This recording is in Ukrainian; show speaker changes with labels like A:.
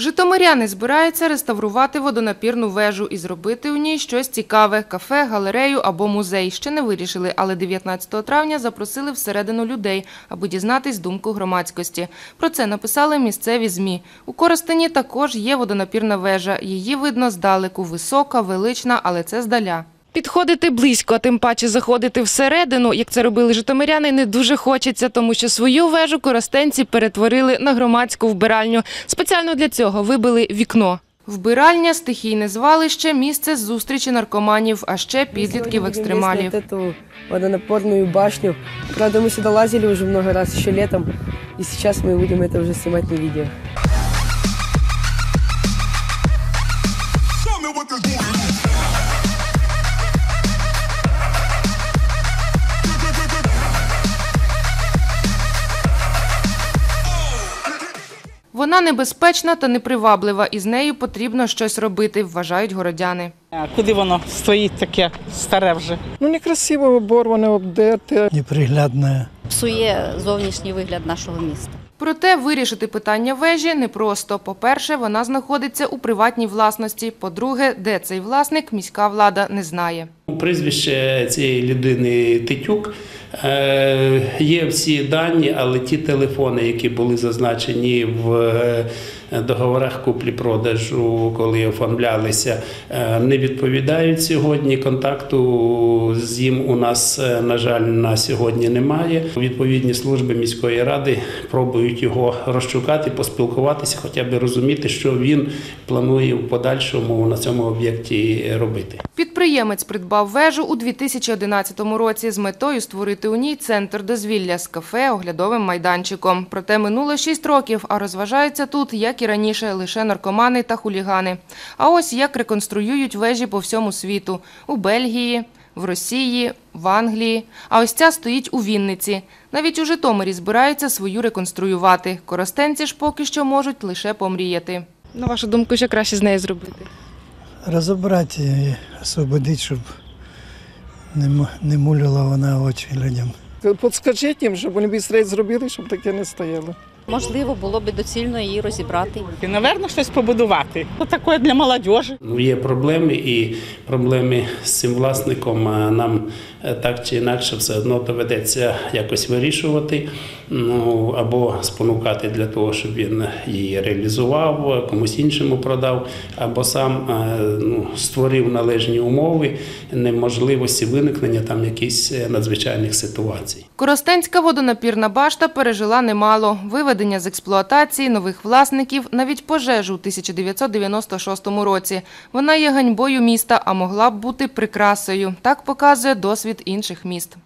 A: Житомиряни збираються реставрувати водонапірну вежу і зробити у ній щось цікаве – кафе, галерею або музей. Ще не вирішили, але 19 травня запросили всередину людей, аби дізнатись думку громадськості. Про це написали місцеві ЗМІ. У Коростені також є водонапірна вежа. Її видно здалеку, висока, велична, але це здаля. Підходити близько, а тим паче заходити всередину, як це робили житомиряни, не дуже хочеться, тому що свою вежу коростенці перетворили на громадську вбиральню. Спеціально для цього вибили вікно. Вбиральня, стихійне звалище, місце зустрічі наркоманів, а ще підлітків екстремалів.
B: Вот эту водонапорную башню. Правда, мы сюда лазили уже много раз, еще летом. И сейчас мы будем это уже снимать на видео.
A: Вона небезпечна та неприваблива, і з нею потрібно щось робити, вважають городяни.
C: А Куди воно стоїть таке старе вже?
D: Ну, некрасиво оборване, обдерте.
E: неприглядная.
F: псує зовнішній вигляд нашого міста.
A: Проте вирішити питання вежі непросто. По-перше, вона знаходиться у приватній власності. По-друге, де цей власник, міська влада не знає.
G: Прізвище цієї людини Тетюк. Е, Є всі дані, але ті телефони, які були зазначені в е, договорах куплі-продажу, коли оформлялися, е, не відповідають сьогодні. Контакту з ним у нас, на жаль, на сьогодні немає. Відповідні служби міської ради пробують його розшукати, поспілкуватися, хоча б розуміти, що він планує в подальшому на цьому об'єкті робити.
A: Підприємець придбав вежу у 2011 році з метою створити у ній центр дозвілля з кафе, оглядовим майданчиком. Проте минуло 6 років, а розважаються тут, як і раніше, лише наркомани та хулігани. А ось як реконструюють вежі по всьому світу – у Бельгії, в Росії, в Англії. А ось ця стоїть у Вінниці. Навіть у Житомирі збираються свою реконструювати. Коростенці ж поки що можуть лише помріяти. На вашу думку, що краще з нею зробити?
E: Розібрати і освободити, щоб не, не мулила вона очі людям.
D: Подскажіть їм, щоб вони швидше зробили, щоб таке не стояло.
F: Можливо, було б доцільно її розібрати.
C: І, напевно, щось побудувати. Це таке для молодіжі.
G: Ну, є проблеми, і проблеми з цим власником нам так чи інакше все одно доведеться якось вирішувати, ну або спонукати для того, щоб він її реалізував, комусь іншому продав, або сам е, ну, створив належні умови неможливості виникнення там якихось е, надзвичайних ситуацій.
A: Коростенська водонапірна башта пережила немало. Виведення з експлуатації, нових власників, навіть пожежу у 1996 році. Вона є ганьбою міста, а могла б бути прикрасою. Так показує досвід інших міст.